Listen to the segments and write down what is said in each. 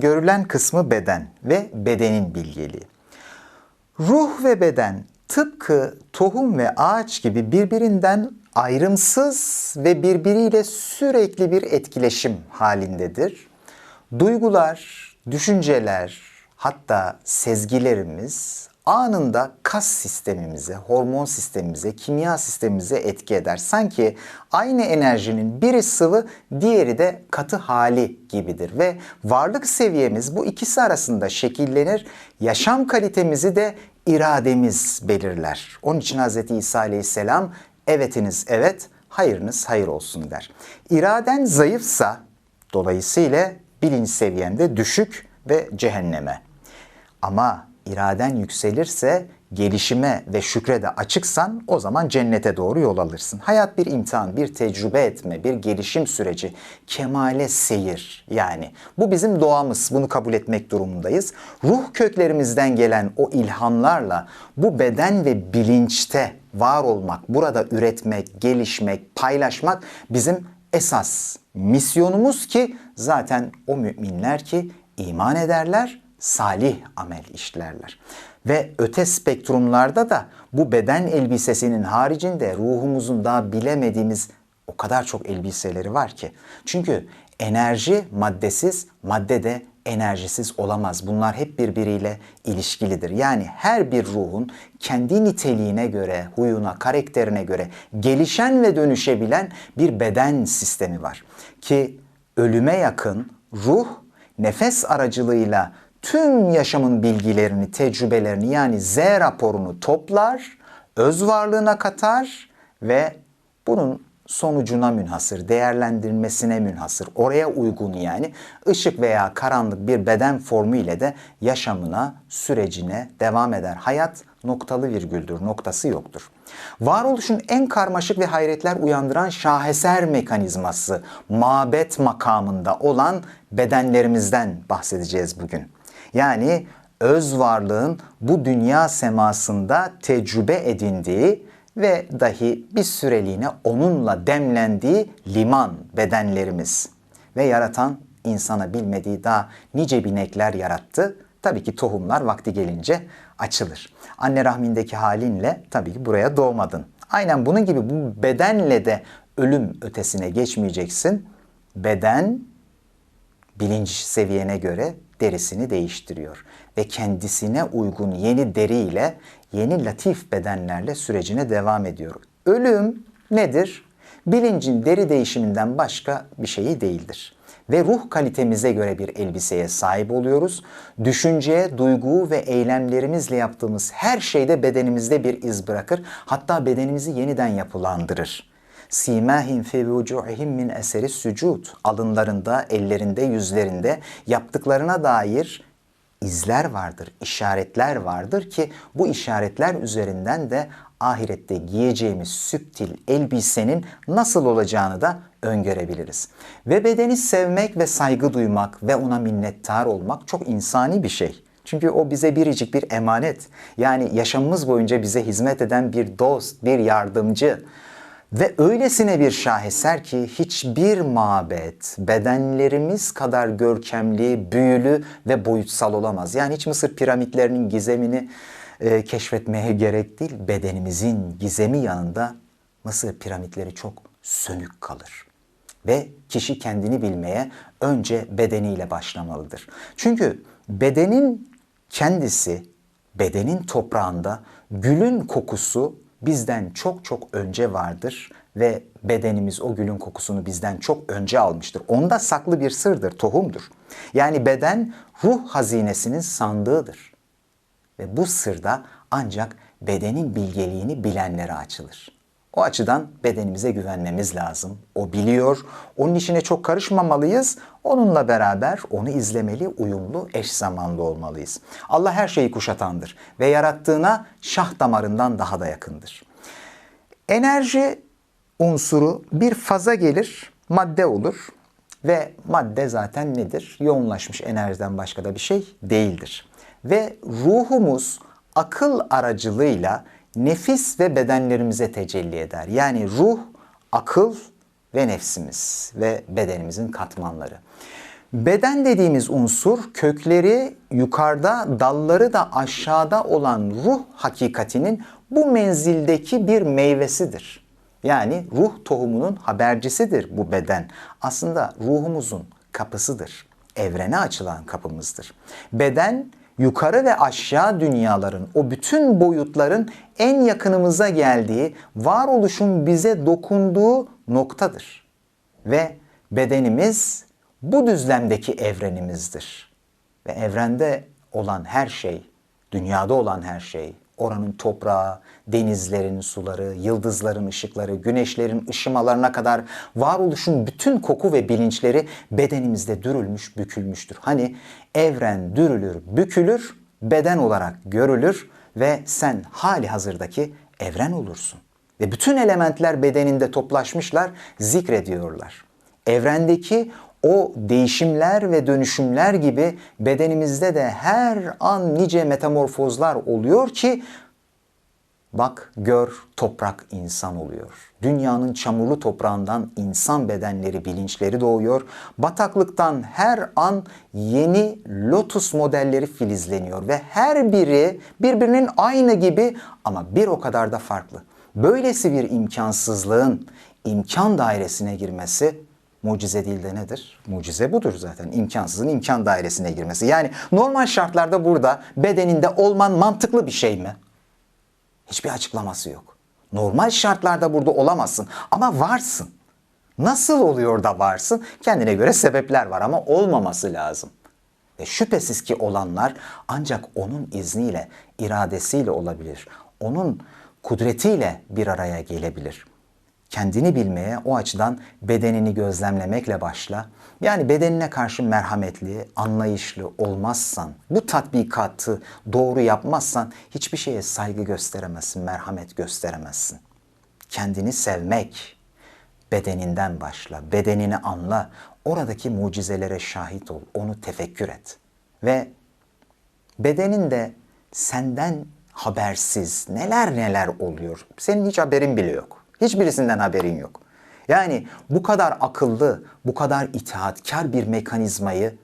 görülen kısmı beden ve bedenin bilgeliği. Ruh ve beden tıpkı tohum ve ağaç gibi birbirinden ayrımsız ve birbiriyle sürekli bir etkileşim halindedir. Duygular, düşünceler, hatta sezgilerimiz anında kas sistemimize, hormon sistemimize, kimya sistemimize etki eder. Sanki aynı enerjinin biri sıvı, diğeri de katı hali gibidir ve varlık seviyemiz bu ikisi arasında şekillenir. Yaşam kalitemizi de irademiz belirler. Onun için Hz. İsa Aleyhisselam evetiniz evet, hayırınız hayır olsun der. İraden zayıfsa dolayısıyla bilinç seviyende düşük ve cehenneme. Ama iraden yükselirse gelişime ve şükre de açıksan o zaman cennete doğru yol alırsın. Hayat bir imtihan, bir tecrübe etme, bir gelişim süreci, kemale seyir yani. Bu bizim doğamız, bunu kabul etmek durumundayız. Ruh köklerimizden gelen o ilhamlarla bu beden ve bilinçte var olmak, burada üretmek, gelişmek, paylaşmak bizim esas misyonumuz ki zaten o müminler ki iman ederler, salih amel işlerler. Ve öte spektrumlarda da bu beden elbisesinin haricinde ruhumuzun daha bilemediğimiz o kadar çok elbiseleri var ki. Çünkü enerji maddesiz, madde de enerjisiz olamaz. Bunlar hep birbiriyle ilişkilidir. Yani her bir ruhun kendi niteliğine göre, huyuna, karakterine göre gelişen ve dönüşebilen bir beden sistemi var. Ki ölüme yakın ruh nefes aracılığıyla tüm yaşamın bilgilerini, tecrübelerini yani Z raporunu toplar, öz varlığına katar ve bunun sonucuna münhasır, değerlendirmesine münhasır, oraya uygun yani ışık veya karanlık bir beden formu ile de yaşamına, sürecine devam eder. Hayat noktalı virgüldür, noktası yoktur. Varoluşun en karmaşık ve hayretler uyandıran şaheser mekanizması, mabet makamında olan bedenlerimizden bahsedeceğiz bugün. Yani öz varlığın bu dünya semasında tecrübe edindiği ve dahi bir süreliğine onunla demlendiği liman bedenlerimiz ve yaratan insana bilmediği daha nice binekler yarattı. Tabii ki tohumlar vakti gelince açılır. Anne rahmindeki halinle tabii ki buraya doğmadın. Aynen bunun gibi bu bedenle de ölüm ötesine geçmeyeceksin. Beden bilinç seviyene göre derisini değiştiriyor ve kendisine uygun yeni deriyle, yeni latif bedenlerle sürecine devam ediyor. Ölüm nedir? Bilincin deri değişiminden başka bir şeyi değildir. Ve ruh kalitemize göre bir elbiseye sahip oluyoruz. Düşünceye, duygu ve eylemlerimizle yaptığımız her şeyde bedenimizde bir iz bırakır. Hatta bedenimizi yeniden yapılandırır. Simahim fi vucuhihim min eseri sucud. Alınlarında, ellerinde, yüzlerinde yaptıklarına dair izler vardır, işaretler vardır ki bu işaretler üzerinden de ahirette giyeceğimiz süptil elbisenin nasıl olacağını da öngörebiliriz. Ve bedeni sevmek ve saygı duymak ve ona minnettar olmak çok insani bir şey. Çünkü o bize biricik bir emanet. Yani yaşamımız boyunca bize hizmet eden bir dost, bir yardımcı. Ve öylesine bir şaheser ki hiçbir mabet bedenlerimiz kadar görkemli, büyülü ve boyutsal olamaz. Yani hiç Mısır piramitlerinin gizemini e, keşfetmeye gerek değil. Bedenimizin gizemi yanında Mısır piramitleri çok sönük kalır. Ve kişi kendini bilmeye önce bedeniyle başlamalıdır. Çünkü bedenin kendisi, bedenin toprağında gülün kokusu bizden çok çok önce vardır ve bedenimiz o gülün kokusunu bizden çok önce almıştır. Onda saklı bir sırdır, tohumdur. Yani beden ruh hazinesinin sandığıdır. Ve bu sırda ancak bedenin bilgeliğini bilenlere açılır. O açıdan bedenimize güvenmemiz lazım. O biliyor. Onun işine çok karışmamalıyız. Onunla beraber onu izlemeli, uyumlu, eş zamanlı olmalıyız. Allah her şeyi kuşatandır ve yarattığına şah damarından daha da yakındır. Enerji unsuru bir faza gelir, madde olur ve madde zaten nedir? Yoğunlaşmış enerjiden başka da bir şey değildir. Ve ruhumuz akıl aracılığıyla nefis ve bedenlerimize tecelli eder. Yani ruh, akıl ve nefsimiz ve bedenimizin katmanları. Beden dediğimiz unsur kökleri yukarıda, dalları da aşağıda olan ruh hakikatinin bu menzildeki bir meyvesidir. Yani ruh tohumunun habercisidir bu beden. Aslında ruhumuzun kapısıdır. Evrene açılan kapımızdır. Beden yukarı ve aşağı dünyaların, o bütün boyutların en yakınımıza geldiği, varoluşun bize dokunduğu noktadır. Ve bedenimiz bu düzlemdeki evrenimizdir. Ve evrende olan her şey, dünyada olan her şey, oranın toprağı, denizlerin suları, yıldızların ışıkları, güneşlerin ışımalarına kadar varoluşun bütün koku ve bilinçleri bedenimizde dürülmüş, bükülmüştür. Hani evren dürülür, bükülür, beden olarak görülür ve sen hali hazırdaki evren olursun. Ve bütün elementler bedeninde toplaşmışlar, zikrediyorlar. Evrendeki o değişimler ve dönüşümler gibi bedenimizde de her an nice metamorfozlar oluyor ki bak gör toprak insan oluyor. Dünyanın çamurlu toprağından insan bedenleri, bilinçleri doğuyor. Bataklıktan her an yeni lotus modelleri filizleniyor ve her biri birbirinin aynı gibi ama bir o kadar da farklı. Böylesi bir imkansızlığın imkan dairesine girmesi mucize değil de nedir? Mucize budur zaten. İmkansızın imkan dairesine girmesi. Yani normal şartlarda burada bedeninde olman mantıklı bir şey mi? Hiçbir açıklaması yok. Normal şartlarda burada olamazsın ama varsın. Nasıl oluyor da varsın? Kendine göre sebepler var ama olmaması lazım. Ve şüphesiz ki olanlar ancak onun izniyle, iradesiyle olabilir. Onun kudretiyle bir araya gelebilir kendini bilmeye o açıdan bedenini gözlemlemekle başla. Yani bedenine karşı merhametli, anlayışlı olmazsan, bu tatbikatı doğru yapmazsan hiçbir şeye saygı gösteremezsin, merhamet gösteremezsin. Kendini sevmek bedeninden başla, bedenini anla, oradaki mucizelere şahit ol, onu tefekkür et. Ve bedeninde senden habersiz neler neler oluyor. Senin hiç haberin bile yok. Hiçbirisinden haberin yok. Yani bu kadar akıllı, bu kadar itaatkar bir mekanizmayı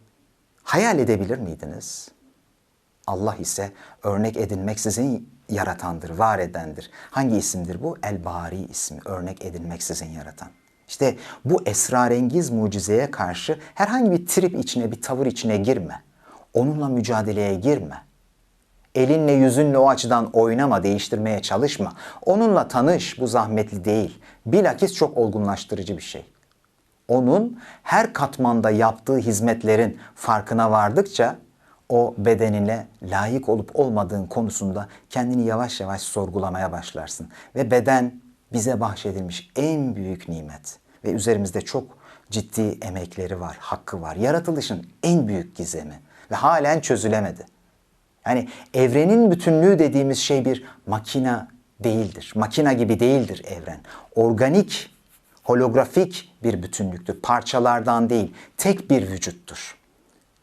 hayal edebilir miydiniz? Allah ise örnek edinmeksizin yaratandır, var edendir. Hangi isimdir bu? El-Bari ismi, örnek edinmeksizin yaratan. İşte bu esrarengiz mucizeye karşı herhangi bir trip içine, bir tavır içine girme. Onunla mücadeleye girme. Elinle yüzünle o açıdan oynama, değiştirmeye çalışma. Onunla tanış, bu zahmetli değil. Bilakis çok olgunlaştırıcı bir şey. Onun her katmanda yaptığı hizmetlerin farkına vardıkça o bedenine layık olup olmadığın konusunda kendini yavaş yavaş sorgulamaya başlarsın. Ve beden bize bahşedilmiş en büyük nimet ve üzerimizde çok ciddi emekleri var, hakkı var. Yaratılışın en büyük gizemi ve halen çözülemedi. Yani evrenin bütünlüğü dediğimiz şey bir makina değildir. Makina gibi değildir evren. Organik, holografik bir bütünlüktür. Parçalardan değil, tek bir vücuttur.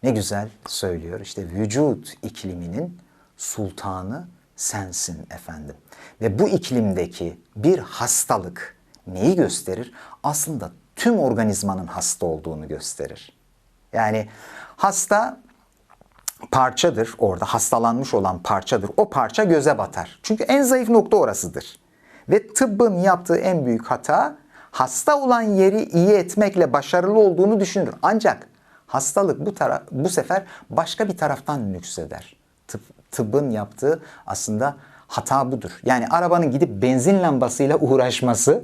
Ne güzel söylüyor. İşte vücut ikliminin sultanı sensin efendim. Ve bu iklimdeki bir hastalık neyi gösterir? Aslında tüm organizmanın hasta olduğunu gösterir. Yani hasta parçadır orada hastalanmış olan parçadır. O parça göze batar. Çünkü en zayıf nokta orasıdır. Ve tıbbın yaptığı en büyük hata hasta olan yeri iyi etmekle başarılı olduğunu düşünür. Ancak hastalık bu tara bu sefer başka bir taraftan nükseder. Tıp, tıbbın yaptığı aslında hata budur. Yani arabanın gidip benzin lambasıyla uğraşması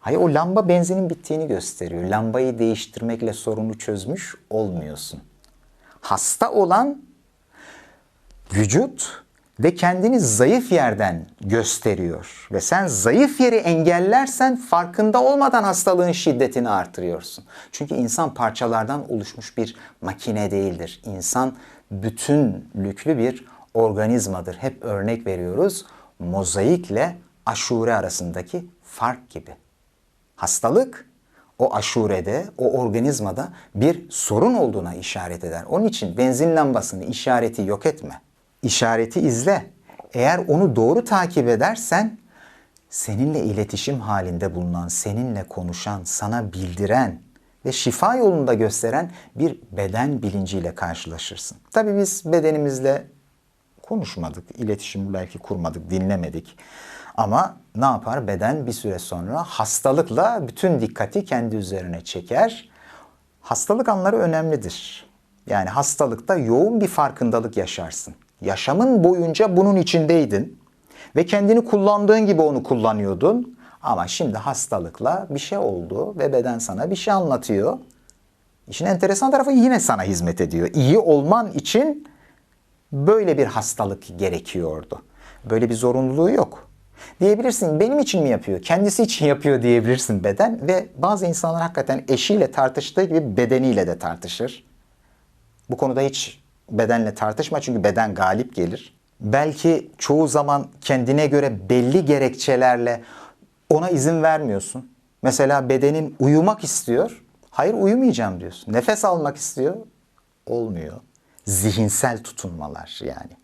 Hayır o lamba benzinin bittiğini gösteriyor. Lambayı değiştirmekle sorunu çözmüş olmuyorsun hasta olan vücut ve kendini zayıf yerden gösteriyor. Ve sen zayıf yeri engellersen farkında olmadan hastalığın şiddetini artırıyorsun. Çünkü insan parçalardan oluşmuş bir makine değildir. İnsan bütünlüklü bir organizmadır. Hep örnek veriyoruz. Mozaikle aşure arasındaki fark gibi. Hastalık o aşurede, o organizmada bir sorun olduğuna işaret eder. Onun için benzin lambasını işareti yok etme. İşareti izle. Eğer onu doğru takip edersen seninle iletişim halinde bulunan, seninle konuşan, sana bildiren ve şifa yolunda gösteren bir beden bilinciyle karşılaşırsın. Tabii biz bedenimizle konuşmadık, iletişim belki kurmadık, dinlemedik. Ama ne yapar? Beden bir süre sonra hastalıkla bütün dikkati kendi üzerine çeker. Hastalık anları önemlidir. Yani hastalıkta yoğun bir farkındalık yaşarsın. Yaşamın boyunca bunun içindeydin ve kendini kullandığın gibi onu kullanıyordun. Ama şimdi hastalıkla bir şey oldu ve beden sana bir şey anlatıyor. İşin enteresan tarafı yine sana hizmet ediyor. İyi olman için böyle bir hastalık gerekiyordu. Böyle bir zorunluluğu yok. Diyebilirsin benim için mi yapıyor? Kendisi için yapıyor diyebilirsin beden ve bazı insanlar hakikaten eşiyle tartıştığı gibi bedeniyle de tartışır. Bu konuda hiç bedenle tartışma çünkü beden galip gelir. Belki çoğu zaman kendine göre belli gerekçelerle ona izin vermiyorsun. Mesela bedenin uyumak istiyor. Hayır uyumayacağım diyorsun. Nefes almak istiyor. Olmuyor. Zihinsel tutunmalar yani.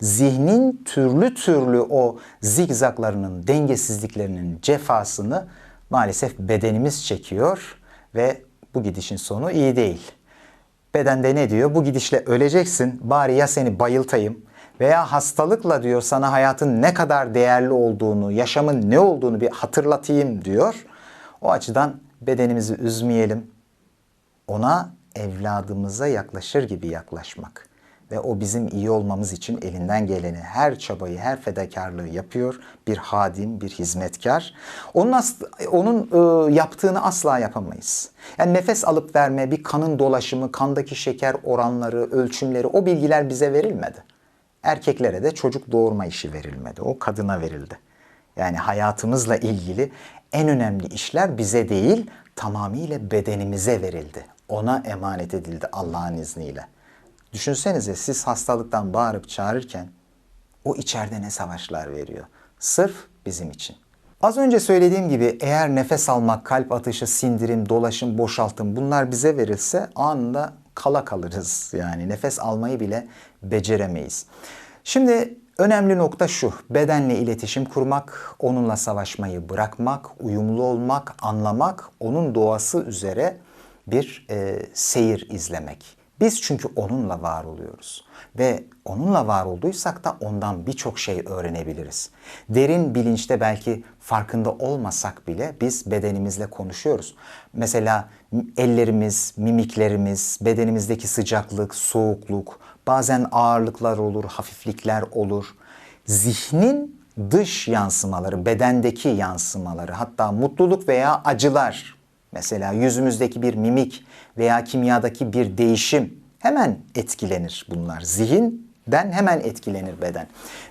Zihnin türlü türlü o zigzaklarının, dengesizliklerinin cefasını maalesef bedenimiz çekiyor ve bu gidişin sonu iyi değil. Bedende ne diyor? Bu gidişle öleceksin. Bari ya seni bayıltayım veya hastalıkla diyor sana hayatın ne kadar değerli olduğunu, yaşamın ne olduğunu bir hatırlatayım diyor. O açıdan bedenimizi üzmeyelim. Ona evladımıza yaklaşır gibi yaklaşmak ve o bizim iyi olmamız için elinden geleni, her çabayı, her fedakarlığı yapıyor. Bir hadim, bir hizmetkar. Onun onun e, yaptığını asla yapamayız. Yani nefes alıp verme, bir kanın dolaşımı, kandaki şeker oranları, ölçümleri o bilgiler bize verilmedi. Erkeklere de çocuk doğurma işi verilmedi. O kadına verildi. Yani hayatımızla ilgili en önemli işler bize değil, tamamıyla bedenimize verildi. Ona emanet edildi Allah'ın izniyle. Düşünsenize siz hastalıktan bağırıp çağırırken o içeride ne savaşlar veriyor. Sırf bizim için. Az önce söylediğim gibi eğer nefes almak, kalp atışı, sindirim, dolaşım, boşaltım bunlar bize verilse anında kala kalırız. Yani nefes almayı bile beceremeyiz. Şimdi önemli nokta şu. Bedenle iletişim kurmak, onunla savaşmayı bırakmak, uyumlu olmak, anlamak, onun doğası üzere bir e, seyir izlemek. Biz çünkü onunla var oluyoruz ve onunla var olduysak da ondan birçok şey öğrenebiliriz. Derin bilinçte belki farkında olmasak bile biz bedenimizle konuşuyoruz. Mesela ellerimiz, mimiklerimiz, bedenimizdeki sıcaklık, soğukluk, bazen ağırlıklar olur, hafiflikler olur. Zihnin dış yansımaları, bedendeki yansımaları, hatta mutluluk veya acılar, mesela yüzümüzdeki bir mimik veya kimyadaki bir değişim hemen etkilenir bunlar. Zihinden hemen etkilenir beden.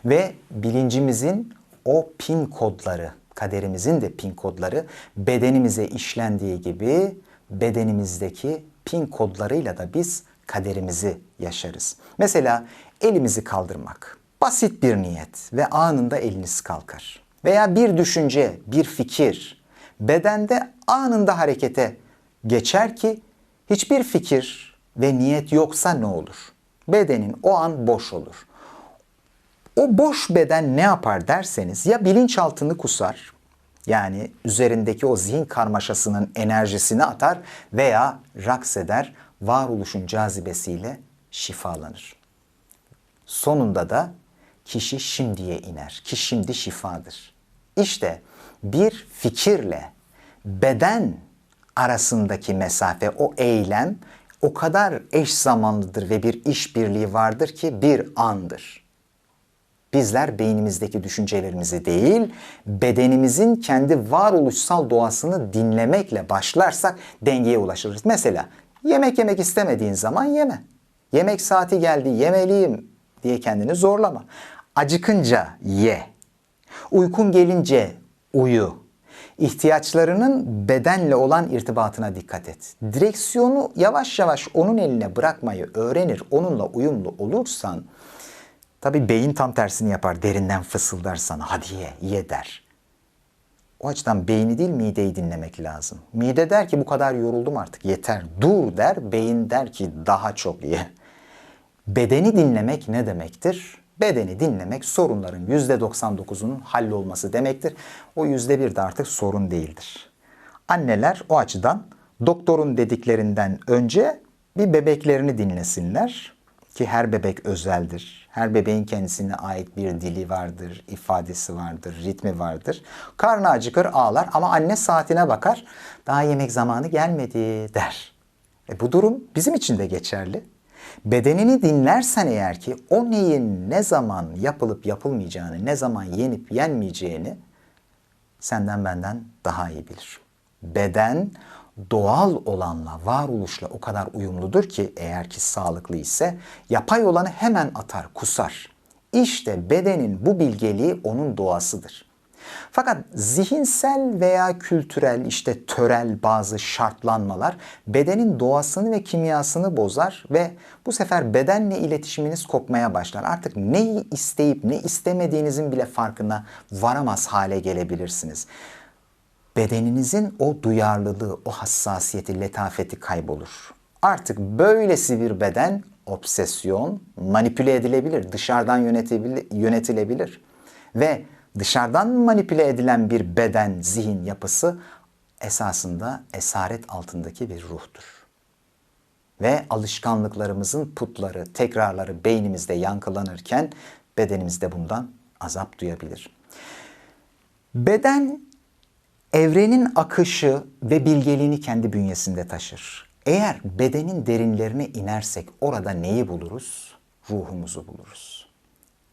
Ve bilincimizin o pin kodları, kaderimizin de pin kodları bedenimize işlendiği gibi bedenimizdeki pin kodlarıyla da biz kaderimizi yaşarız. Mesela elimizi kaldırmak. Basit bir niyet ve anında eliniz kalkar. Veya bir düşünce, bir fikir bedende anında harekete geçer ki hiçbir fikir ve niyet yoksa ne olur? Bedenin o an boş olur. O boş beden ne yapar derseniz ya bilinçaltını kusar yani üzerindeki o zihin karmaşasının enerjisini atar veya raks eder varoluşun cazibesiyle şifalanır. Sonunda da kişi şimdiye iner ki şimdi şifadır. İşte bir fikirle beden arasındaki mesafe, o eylem o kadar eş zamanlıdır ve bir işbirliği vardır ki bir andır. Bizler beynimizdeki düşüncelerimizi değil, bedenimizin kendi varoluşsal doğasını dinlemekle başlarsak dengeye ulaşırız. Mesela yemek yemek istemediğin zaman yeme. Yemek saati geldi, yemeliyim diye kendini zorlama. Acıkınca ye. Uykun gelince uyu ihtiyaçlarının bedenle olan irtibatına dikkat et. Direksiyonu yavaş yavaş onun eline bırakmayı öğrenir, onunla uyumlu olursan tabi beyin tam tersini yapar, derinden fısıldar sana hadi ye, ye der. O açıdan beyni değil mideyi dinlemek lazım. Mide der ki bu kadar yoruldum artık yeter. Dur der, beyin der ki daha çok ye. Bedeni dinlemek ne demektir? Bedeni dinlemek sorunların %99'unun hallolması demektir. O %1 de artık sorun değildir. Anneler o açıdan doktorun dediklerinden önce bir bebeklerini dinlesinler ki her bebek özeldir. Her bebeğin kendisine ait bir dili vardır, ifadesi vardır, ritmi vardır. Karnı acıkır ağlar ama anne saatine bakar. Daha yemek zamanı gelmedi der. E bu durum bizim için de geçerli. Bedenini dinlersen eğer ki o neyin ne zaman yapılıp yapılmayacağını, ne zaman yenip yenmeyeceğini senden benden daha iyi bilir. Beden doğal olanla, varoluşla o kadar uyumludur ki eğer ki sağlıklı ise yapay olanı hemen atar, kusar. İşte bedenin bu bilgeliği onun doğasıdır. Fakat zihinsel veya kültürel işte törel bazı şartlanmalar bedenin doğasını ve kimyasını bozar ve bu sefer bedenle iletişiminiz kopmaya başlar. Artık neyi isteyip ne istemediğinizin bile farkına varamaz hale gelebilirsiniz. Bedeninizin o duyarlılığı, o hassasiyeti, letafeti kaybolur. Artık böylesi bir beden obsesyon, manipüle edilebilir, dışarıdan yönetilebilir ve dışarıdan manipüle edilen bir beden, zihin yapısı esasında esaret altındaki bir ruhtur. Ve alışkanlıklarımızın putları, tekrarları beynimizde yankılanırken bedenimiz de bundan azap duyabilir. Beden evrenin akışı ve bilgeliğini kendi bünyesinde taşır. Eğer bedenin derinlerine inersek orada neyi buluruz? Ruhumuzu buluruz.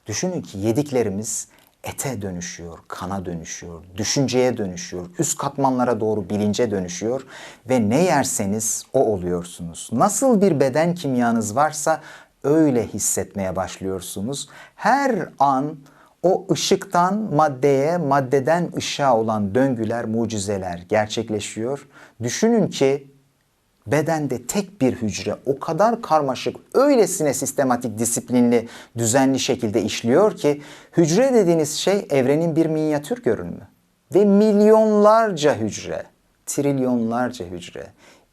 Düşünün ki yediklerimiz ete dönüşüyor, kana dönüşüyor, düşünceye dönüşüyor, üst katmanlara doğru bilince dönüşüyor ve ne yerseniz o oluyorsunuz. Nasıl bir beden kimyanız varsa öyle hissetmeye başlıyorsunuz. Her an o ışıktan maddeye, maddeden ışığa olan döngüler, mucizeler gerçekleşiyor. Düşünün ki bedende tek bir hücre o kadar karmaşık, öylesine sistematik, disiplinli, düzenli şekilde işliyor ki hücre dediğiniz şey evrenin bir minyatür görünümü. Ve milyonlarca hücre, trilyonlarca hücre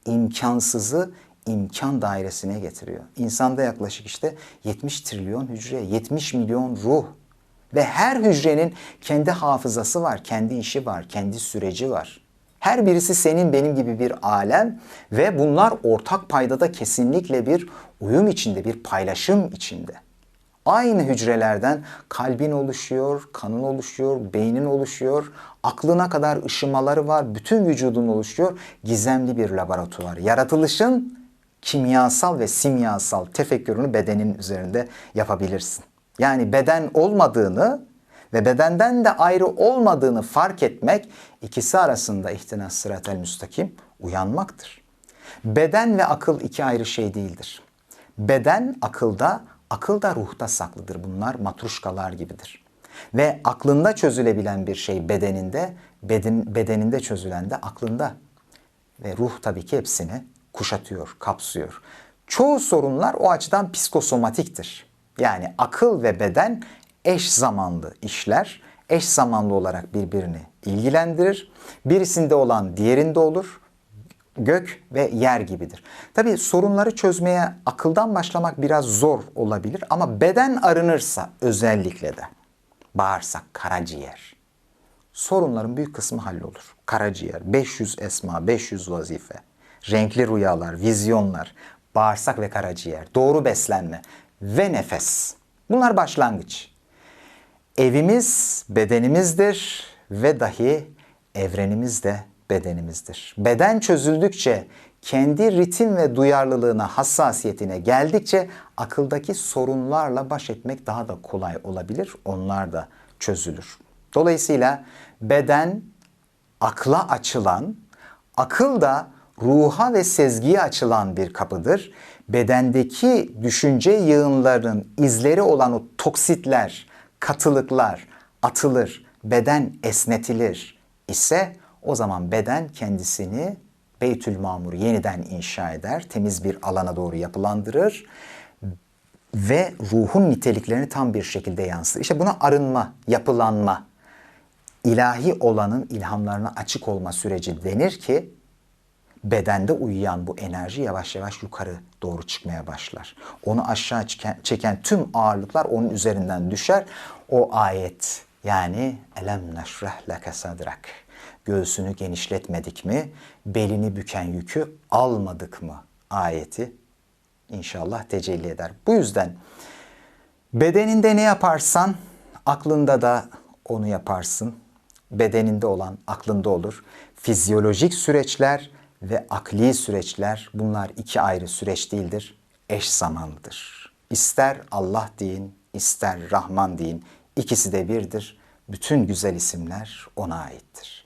imkansızı imkan dairesine getiriyor. İnsanda yaklaşık işte 70 trilyon hücre, 70 milyon ruh ve her hücrenin kendi hafızası var, kendi işi var, kendi süreci var. Her birisi senin benim gibi bir alem ve bunlar ortak paydada kesinlikle bir uyum içinde, bir paylaşım içinde. Aynı hücrelerden kalbin oluşuyor, kanın oluşuyor, beynin oluşuyor, aklına kadar ışımaları var, bütün vücudun oluşuyor. Gizemli bir laboratuvar. Yaratılışın kimyasal ve simyasal tefekkürünü bedenin üzerinde yapabilirsin. Yani beden olmadığını ve bedenden de ayrı olmadığını fark etmek ikisi arasında ihtinas sıratel müstakim uyanmaktır. Beden ve akıl iki ayrı şey değildir. Beden akılda, akıl da ruhta saklıdır. Bunlar matruşkalar gibidir. Ve aklında çözülebilen bir şey bedeninde, beden, bedeninde çözülen de aklında. Ve ruh tabii ki hepsini kuşatıyor, kapsıyor. Çoğu sorunlar o açıdan psikosomatiktir. Yani akıl ve beden eş zamanlı işler, eş zamanlı olarak birbirini ilgilendirir. Birisinde olan diğerinde olur. Gök ve yer gibidir. Tabii sorunları çözmeye akıldan başlamak biraz zor olabilir ama beden arınırsa özellikle de bağırsak, karaciğer. Sorunların büyük kısmı hallolur. Karaciğer, 500 esma, 500 vazife, renkli rüyalar, vizyonlar, bağırsak ve karaciğer, doğru beslenme ve nefes. Bunlar başlangıç. Evimiz bedenimizdir ve dahi evrenimiz de bedenimizdir. Beden çözüldükçe kendi ritim ve duyarlılığına, hassasiyetine geldikçe akıldaki sorunlarla baş etmek daha da kolay olabilir. Onlar da çözülür. Dolayısıyla beden akla açılan, akıl da ruha ve sezgiye açılan bir kapıdır. Bedendeki düşünce yığınlarının izleri olan o toksitler, katılıklar atılır, beden esnetilir ise o zaman beden kendisini Beytül Mamur yeniden inşa eder, temiz bir alana doğru yapılandırır ve ruhun niteliklerini tam bir şekilde yansıtır. İşte buna arınma, yapılanma, ilahi olanın ilhamlarına açık olma süreci denir ki bedende uyuyan bu enerji yavaş yavaş yukarı doğru çıkmaya başlar. Onu aşağı çeken, tüm ağırlıklar onun üzerinden düşer. O ayet yani elem neşreh leke sadrak. göğsünü genişletmedik mi, belini büken yükü almadık mı ayeti inşallah tecelli eder. Bu yüzden bedeninde ne yaparsan aklında da onu yaparsın. Bedeninde olan aklında olur. Fizyolojik süreçler ve akli süreçler bunlar iki ayrı süreç değildir. Eş zamanlıdır. İster Allah deyin, ister Rahman deyin. İkisi de birdir. Bütün güzel isimler ona aittir.